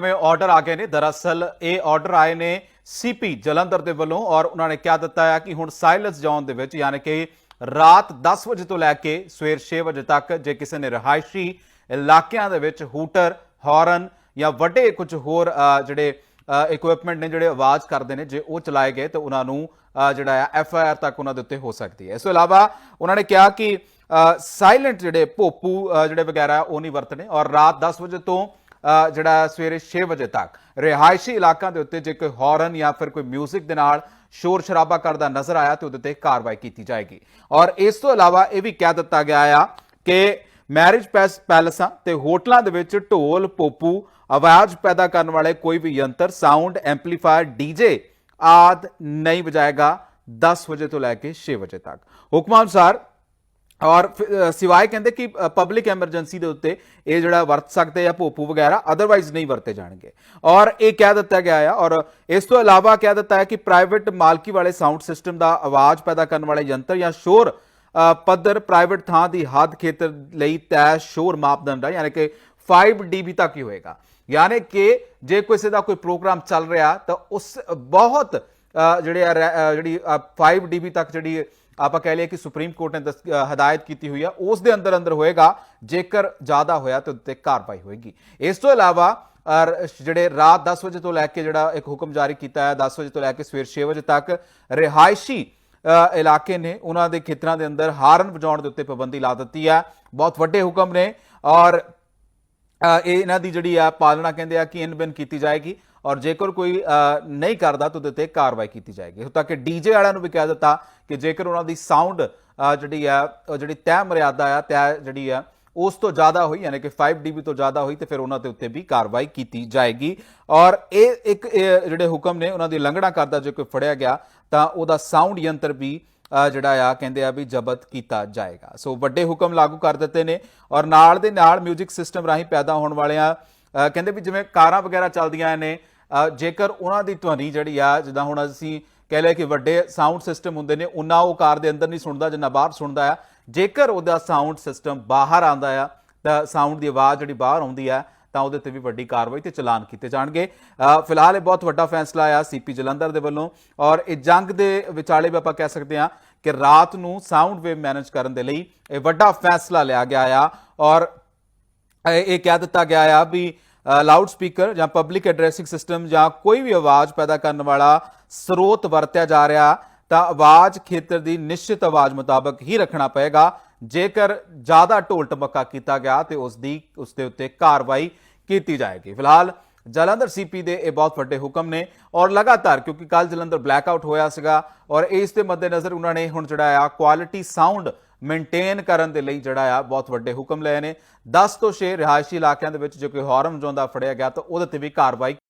ਨਵੇਂ ਆਰਡਰ ਆ ਗਏ ਨੇ, ਦਰਅਸਲ ਇਹ ਆਰਡਰ ਆਏ ਨੇ ਸੀਪੀ ਜਲੰਧਰ ਦੇ ਵੱਲੋਂ ਔਰ ਉਹਨਾਂ ਨੇ ਕਿਹਾ ਦਿੱਤਾ ਹੈ ਕਿ ਹੁਣ ਸਾਇਲੈਂਸ ਜ਼ੋਨ ਦੇ ਵਿੱਚ ਯਾਨੀ ਕਿ ਰਾਤ 10 ਵਜੇ ਤੋਂ ਲੈ ਕੇ ਸਵੇਰ 6 ਵਜੇ ਤੱਕ ਜੇ ਕਿਸੇ ਨੇ ਰਹਾਇਸ਼ੀ ਇਲਾਕਿਆਂ ਦੇ ਵਿੱਚ ਹੂਟਰ, ਹਾਰਨ ਜਾਂ ਵੱਡੇ ਕੁਝ ਹੋਰ ਜਿਹੜੇ ਇਕਵਿਪਮੈਂਟ ਨੇ ਜਿਹੜੇ ਆਵਾਜ਼ ਕਰਦੇ ਨੇ, ਜੇ ਉਹ ਚਲਾਏ ਗਏ ਤਾਂ ਉਹਨਾਂ ਨੂੰ ਜਿਹੜਾ ਹੈ ਐਫ ਆਈ ਆਰ ਤੱਕ ਉਹਨਾਂ ਦੇ ਉੱਤੇ ਹੋ ਸਕਦੀ ਹੈ। ਇਸ ਤੋਂ ਇਲਾਵਾ ਉਹਨਾਂ ਨੇ ਕਿਹਾ ਕਿ ਸਾਇਲੈਂਟ ਜਿਹੜੇ ਭੋਪੂ ਜਿਹੜੇ ਵਗੈਰਾ ਉਹ ਨਹੀਂ ਵਰਤਣੇ ਔਰ ਰਾਤ 10 ਵਜੇ ਤੋਂ ਜਿਹੜਾ ਸਵੇਰੇ 6 ਵਜੇ ਤੱਕ ਰਿਹਾਇਸ਼ੀ ਇਲਾਕਿਆਂ ਦੇ ਉੱਤੇ ਜੇ ਕੋਈ ਹਾਰਨ ਜਾਂ ਫਿਰ ਕੋਈ 뮤직 ਦੇ ਨਾਲ ਸ਼ੋਰ ਸ਼ਰਾਬਾ ਕਰਦਾ ਨਜ਼ਰ ਆਇਆ ਤੇ ਉਹਦੇ ਤੇ ਕਾਰਵਾਈ ਕੀਤੀ ਜਾਏਗੀ। ਔਰ ਇਸ ਤੋਂ ਇਲਾਵਾ ਇਹ ਵੀ ਕਹਿ ਦਿੱਤਾ ਗਿਆ ਆ ਕਿ ਮੈਰਿਜ ਪੈਲਸਾਂ ਤੇ ਹੋਟਲਾਂ ਦੇ ਵਿੱਚ ਢੋਲ, ਪੋਪੂ, ਆਵਾਜ਼ ਪੈਦਾ ਕਰਨ ਵਾਲੇ ਕੋਈ ਵੀ ਯੰਤਰ ਸਾਊਂਡ ਐਂਪਲੀਫਾਇਰ ਡੀਜੇ ਆਦ ਨਹੀਂ ਵਜਾਏਗਾ 10 ਵਜੇ ਤੋਂ ਲੈ ਕੇ 6 ਵਜੇ ਤੱਕ। ਹੁਕਮਾਂ ਅਨੁਸਾਰ ਔਰ ਫਿਰ, ਸਿਵਾਏ ਕਹਿੰਦੇ ਕਿ ਪਬਲਿਕ ਐਮਰਜੈਂਸੀ ਦੇ ਉੱਤੇ ਇਹ ਜਿਹੜਾ ਵਰਤ ਸਕਦੇ ਆ ਭੋਪੂ ਵਗੈਰਾ ਅਦਰਵਾਈਜ਼ ਨਹੀਂ ਵਰਤੇ ਜਾਣਗੇ। ਔਰ ਇਹ ਕਹਿ ਦਿੱਤਾ ਗਿਆ ਆ? ਔਰ ਇਸ ਤੋਂ ਇਲਾਵਾ ਕਹਿ ਦਿੱਤਾ ਹੈ ਕਿ ਪ੍ਰਾਈਵੇਟ ਮਾਲਕੀ ਵਾਲੇ ਸਾਊਂਡ ਸਿਸਟਮ ਦਾ ਆਵਾਜ਼ ਪੈਦਾ ਕਰਨ ਵਾਲੇ ਯੰਤਰ ਜਾਂ ਸ਼ੋਰ ਪੱਧਰ ਪ੍ਰਾਈਵੇਟ ਥਾਂ ਦੀ ਹੱਦ ਖੇਤਰ ਲਈ ਤੈਅ ਸ਼ੋਰ ਮਾਪਦੰਡ ਹੈ ਯਾਨੀ ਕਿ 5 dB ਤੱਕ ਹੀ ਹੋਏਗਾ। ਯਾਨੀ ਕਿ ਜੇ ਕਿਸੇ ਦਾ ਕੋਈ ਪ੍ਰੋਗਰਾਮ ਚੱਲ ਰਿਹਾ ਤਾਂ ਉਸ ਬਹੁਤ ਜਿਹੜੇ ਆ ਰੈ- ਜਿਹੜੀ ਅ, 5 dB ਤੱਕ ਜਿਹੜੀ ਆਪਾਂ ਕਹਿ ਲਈਏ ਕਿ ਸੁਪਰੀਮ ਕੋਰਟ ਨੇ ਦਸ- ਹਦਾਇਤ ਕੀਤੀ ਹੋਈ ਆ ਉਸ ਦੇ ਅੰਦਰ ਅੰਦਰ ਹੋਏਗਾ ਜੇਕਰ ਜ਼ਿਆਦਾ ਹੋਇਆ ਤਾਂ ਉੱਤੇ ਕਾਰਵਾਈ ਹੋਏਗੀ। ਇਸ ਤੋਂ ਇਲਾਵਾ ਅ, ਜਿਹੜੇ ਰਾਤ 10 ਵਜੇ ਤੋਂ ਲੈ ਕੇ ਜਿਹੜਾ ਇੱਕ ਹੁਕਮ ਜਾਰੀ ਕੀਤਾ ਹੈ 10 ਵਜੇ ਤੋਂ ਲੈ ਕੇ ਸਵੇਰ 6 ਵਜੇ ਤੱਕ ਰਿਹਾਇਸ਼ੀ ਇਲਾਕੇ ਨੇ ਉਹਨਾਂ ਦੇ ਖੇਤਰਾਂ ਦੇ ਅੰਦਰ ਹਾਰਨ ਵਜਾਉਣ ਦੇ ਉੱਤੇ ਪਾਬੰਦੀ ਲਾ ਦਿੱਤੀ ਹੈ। ਬਹੁਤ ਵੱਡੇ ਹੁਕਮ ਨੇ ਔਰ ਇਹ ਇਹਨਾਂ ਦੀ ਜਿਹੜੀ ਆ ਪਾਲਣਾ ਕਹਿੰਦੇ ਆ ਕਿ ਇਨਬਿਨ ਕੀਤੀ ਜਾਏਗੀ ਔਰ ਜੇਕਰ ਕੋਈ ਨਹੀਂ ਕਰਦਾ ਤਾਂ ਉਹਦੇ ਤੇ ਕਾਰਵਾਈ ਕੀਤੀ ਜਾਏਗੀ। ਹੁਣ ਤੱਕ ਡੀਜੇ ਵਾਲਿਆਂ ਨੂੰ ਵੀ ਕਹਿ ਦਿੱਤਾ ਕਿ ਜੇਕਰ ਉਹਨਾਂ ਦੀ ਸਾਊਂਡ ਜਿਹੜੀ ਆ ਜਿਹੜੀ ਤੈਅ ਮਰਿਆਦਾ ਆ ਤੈਅ ਜਿਹੜੀ ਆ, ਉਸ ਤੋਂ ਜ਼ਿਆਦਾ ਹੋਈ, ਯਾਨੀ ਕਿ 5 dB ਤੋਂ ਜ਼ਿਆਦਾ ਹੋਈ ਤੇ ਫਿਰ ਉਹਨਾਂ ਦੇ ਉੱਤੇ ਵੀ ਕਾਰਵਾਈ ਕੀਤੀ ਜਾਏਗੀ। ਔਰ ਇਹ ਇੱਕ, ਇਹ ਜਿਹੜੇ ਹੁਕਮ ਨੇ, ਉਹਨਾਂ ਦੀ ਉਲੰਘਣਾ ਕਰਦਾ ਜੇ ਕੋਈ ਫੜਿਆ ਗਿਆ ਤਾਂ ਉਹਦਾ ਸਾਊਂਡ ਯੰਤਰ ਵੀ ਜਿਹੜਾ ਆ ਕਹਿੰਦੇ ਆ ਵੀ ਜ਼ਬਤ ਕੀਤਾ ਜਾਏਗਾ। ਸੋ ਵੱਡੇ ਹੁਕਮ ਲਾਗੂ ਕਰ ਦਿੱਤੇ ਨੇ ਔਰ ਨਾਲ ਦੇ ਨਾਲ 뮤직 ਸਿਸਟਮ ਰਾਹੀਂ ਪੈਦਾ ਹੋਣ ਵਾਲਿਆਂ ਕਹਿੰਦੇ ਵੀ ਜਿਵੇਂ ਕਾਰਾਂ ਵਗੈਰਾ ਚੱਲਦੀਆਂ ਨੇ ਜੇਕਰ ਉਹਨਾਂ ਦੀ ਧੁਨੀ ਜਿਹੜੀ ਆ, ਜਿੱਦਾਂ ਹੁਣ ਅਸੀਂ ਕਹਿ ਲਿਆ ਕਿ ਵੱਡੇ ਸਾਊਂਡ ਸਿਸਟਮ ਹੁੰਦੇ ਨੇ, ਉਹਨਾਂ ਉਹ ਕਾਰ ਦੇ ਅੰਦਰ ਨਹੀਂ ਸੁਣਦਾ, ਜਿੰਨਾ ਬਾਹਰ ਸੁਣਦਾ ਆ। ਜੇਕਰ ਉਹਦਾ ਸਾਊਂਡ ਸਿਸਟਮ ਬਾਹਰ ਆਂਦਾ ਆ, ਤਾਂ ਸਾਊਂਡ ਦੀ ਆਵਾਜ਼ ਜਿਹੜੀ ਬਾਹਰ ਆਉਂਦੀ ਆ ਤਾਂ ਉਹਦੇ ਤੇ ਵੀ ਵੱਡੀ ਕਾਰਵਾਈ ਤੇ ਚਲਾਨ ਕੀਤੇ ਜਾਣਗੇ। ਫਿਲਹਾਲ ਇਹ ਬਹੁਤ ਵੱਡਾ ਫੈਸਲਾ ਆਇਆ ਸੀਪੀ ਜਲੰਧਰ ਦੇ ਵੱਲੋਂ ਔਰ ਇਹ ਜੰਗ ਦੇ ਵਿਚਾਲੇ ਵੀ ਆਪਾਂ ਕਹਿ ਸਕਦੇ ਹਾਂ ਕਿ ਰਾਤ ਨੂੰ ਸਾਊਂਡ ਵੇਵ ਮੈਨੇਜ ਕਰਨ ਦੇ ਲਈ ਇਹ ਵੱਡਾ ਫੈਸਲਾ ਲਿਆ ਗਿਆ ਆ ਔਰ ਇਹ ਕਹਿ ਦਿੱਤਾ ਗਿਆ ਆ ਵੀ ਲਾਊਡ ਸਪੀਕਰ ਜਾਂ ਪਬਲਿਕ ਐਡਰੈਸਿੰਗ ਸਿਸਟਮ ਜਾਂ ਕੋਈ ਵੀ ਆਵਾਜ਼ ਪੈਦਾ ਕਰਨ ਵਾਲਾ ਸਰੋਤ ਵਰਤਿਆ ਜਾ ਰਿਹਾ ਤਾਂ ਆਵਾਜ਼ ਖੇਤਰ ਦੀ ਨਿਸ਼ਚਿਤ ਆਵਾਜ਼ ਮੁਤਾਬਕ ਹੀ ਰੱਖਣਾ ਪਏਗਾ। ਜੇਕਰ ਜ਼ਿਆਦਾ ਢੋਲ ਟਮਕਾ ਕੀਤਾ ਗਿਆ ਤੇ ਉਸ ਦੀ, ਉਸ ਦੇ ਉੱਤੇ ਕਾਰਵਾਈ ਕੀਤੀ ਜਾਏਗੀ। ਫਿਲਹਾਲ ਜਲੰਧਰ ਸੀਪੀ ਦੇ ਇਹ ਬਹੁਤ ਵੱਡੇ ਹੁਕਮ ਨੇ ਔਰ ਲਗਾਤਾਰ, ਕਿਉਂਕਿ ਕੱਲ ਜਲੰਧਰ ਬਲੈਕਆਊਟ ਹੋਇਆ ਸੀਗਾ ਔਰ ਇਸ ਦੇ ਮੱਦੇਨਜ਼ਰ ਉਹਨਾਂ ਨੇ ਹੁਣ ਜਿਹੜਾ ਆ ਕੁਆਲਿਟੀ ਸਾਊਂਡ ਮੇਨਟੇਨ ਕਰਨ ਦੇ ਲਈ ਜਿਹੜਾ ਆ ਬਹੁਤ ਵੱਡੇ ਹੁਕਮ ਲਏ ਨੇ। 10 ਤੋਂ 6 ਰਿਹਾਇਸ਼ੀ ਇਲਾਕਿਆਂ ਦੇ ਵਿੱਚ ਜੇ ਕੋਈ ਹਾਰਨ ਵਜਾਉਂਦਾ ਫੜਿਆ ਗਿਆ ਤਾਂ ਉਹਦੇ ਤੇ ਵੀ ਕਾਰਵਾਈ